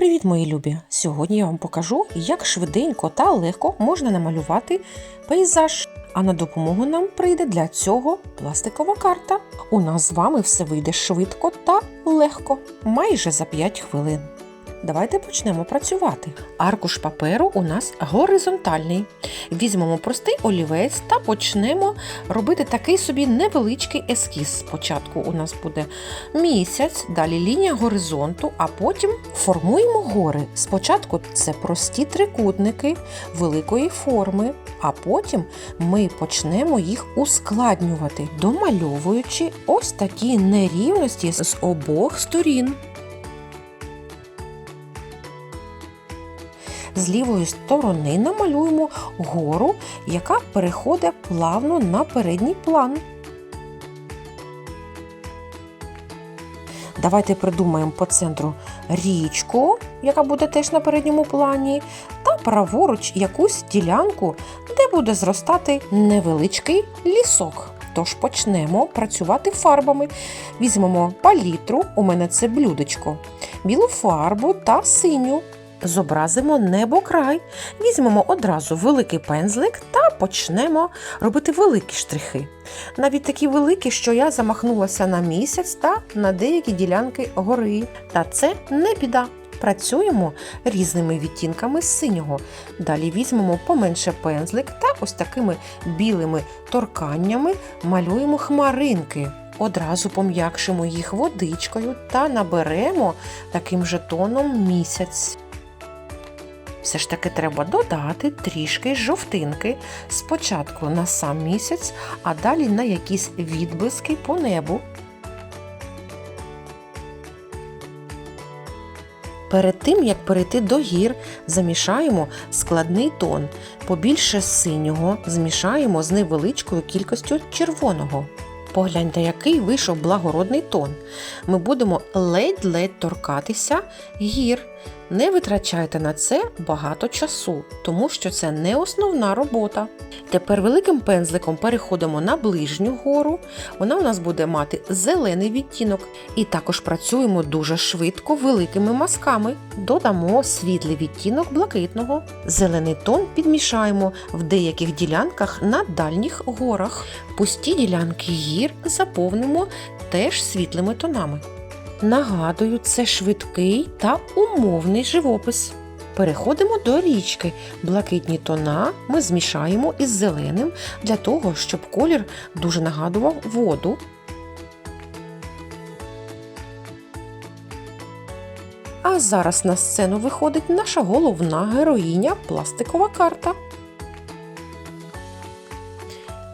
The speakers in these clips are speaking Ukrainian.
Привіт, мої любі! Сьогодні я вам покажу, як швиденько та легко можна намалювати пейзаж. А на допомогу нам прийде для цього пластикова карта. У нас з вами все вийде швидко та легко, майже за 5 хвилин. Давайте почнемо працювати. Аркуш паперу у нас горизонтальний. Візьмемо простий олівець та почнемо робити такий собі невеличкий ескіз. Спочатку у нас буде місяць, далі лінія горизонту, а потім формуємо гори. Спочатку це прості трикутники великої форми, а потім ми почнемо їх ускладнювати, домальовуючи ось такі нерівності з обох сторін. З лівої сторони намалюємо гору, яка переходить плавно на передній план. Давайте придумаємо по центру річку, яка буде теж на передньому плані, та праворуч якусь ділянку, де буде зростати невеличкий лісок. Тож почнемо працювати фарбами. Візьмемо палітру, у мене це блюдечко, білу фарбу та синю. Зобразимо небокрай, візьмемо одразу великий пензлик та почнемо робити великі штрихи. Навіть такі великі, що я замахнулася на місяць та на деякі ділянки гори. Та це не біда. Працюємо різними відтінками синього. Далі візьмемо поменше пензлик та ось такими білими торканнями малюємо хмаринки. Одразу пом'якшимо їх водичкою та наберемо таким же тоном місяць. Все ж таки треба додати трішки жовтинки спочатку на сам місяць, а далі на якісь відблиски по небу. Перед тим, як перейти до гір, замішаємо складний тон. Побільше синього змішаємо з невеличкою кількістю червоного. Погляньте, який вийшов благородний тон. Ми будемо ледь-ледь торкатися гір. Не витрачайте на це багато часу, тому що це не основна робота. Тепер великим пензликом переходимо на ближню гору. Вона у нас буде мати зелений відтінок. І також працюємо дуже швидко великими мазками. Додамо світлий відтінок блакитного. Зелений тон підмішаємо в деяких ділянках на дальніх горах. Пусті ділянки гір заповнимо теж світлими тонами. Нагадую, це швидкий та умовний живопис. Переходимо до річки. Блакитні тона ми змішаємо із зеленим для того, щоб колір дуже нагадував воду. А зараз на сцену виходить наша головна героїня пластикова карта.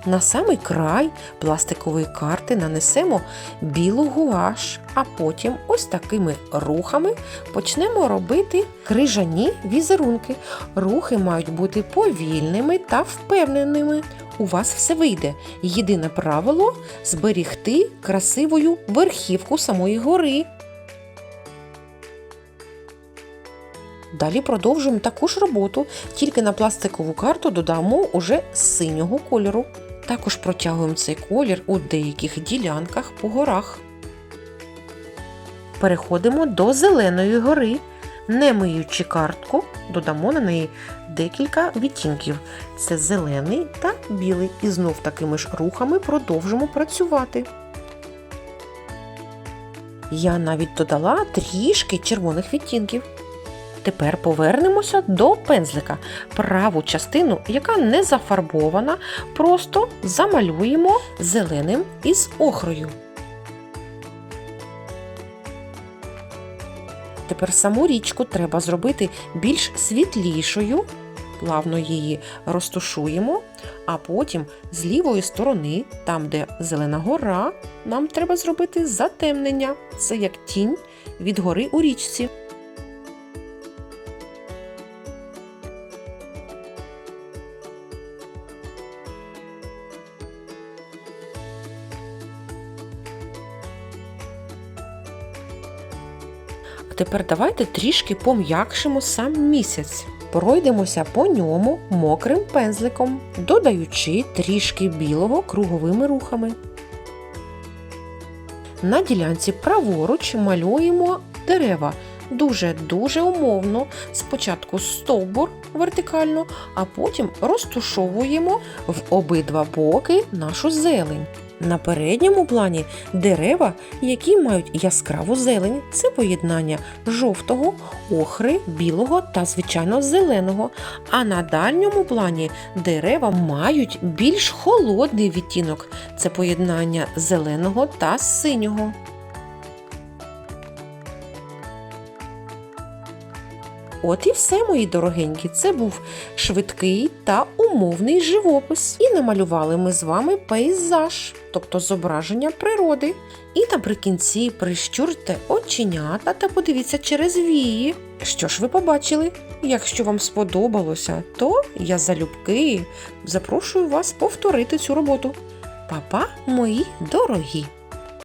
На самий край пластикової карти нанесемо білу гуаш, а потім ось такими рухами почнемо робити крижані візерунки. Рухи мають бути повільними та впевненими. У вас все вийде. Єдине правило зберігти красивою верхівку самої гори. Далі продовжуємо таку ж роботу, тільки на пластикову карту додамо уже синього кольору. Також протягуємо цей колір у деяких ділянках по горах. Переходимо до зеленої гори. Не миючи картку, додамо на неї декілька відтінків. Це зелений та білий. І знов такими ж рухами продовжимо працювати. Я навіть додала трішки червоних відтінків. Тепер повернемося до пензлика. Праву частину, яка не зафарбована, просто замалюємо зеленим із охрою. Тепер саму річку треба зробити більш світлішою. Плавно її розтушуємо, а потім з лівої сторони, там де зелена гора, нам треба зробити затемнення. Це як тінь від гори у річці. Тепер давайте трішки пом'якшимо сам місяць. Пройдемося по ньому мокрим пензликом, додаючи трішки білого круговими рухами. На ділянці праворуч малюємо дерева дуже-дуже умовно. Спочатку стовбур вертикально, а потім розтушовуємо в обидва боки нашу зелень. На передньому плані дерева, які мають яскраву зелень, це поєднання жовтого, охри, білого та звичайно зеленого. А на дальньому плані дерева мають більш холодний відтінок, це поєднання зеленого та синього. От і все, мої дорогенькі. Це був швидкий та умовний живопис. І намалювали ми з вами пейзаж, тобто зображення природи. І наприкінці прищурте оченята та подивіться через вії. Що ж ви побачили? Якщо вам сподобалося, то я залюбки запрошую вас повторити цю роботу. Па-па, мої дорогі!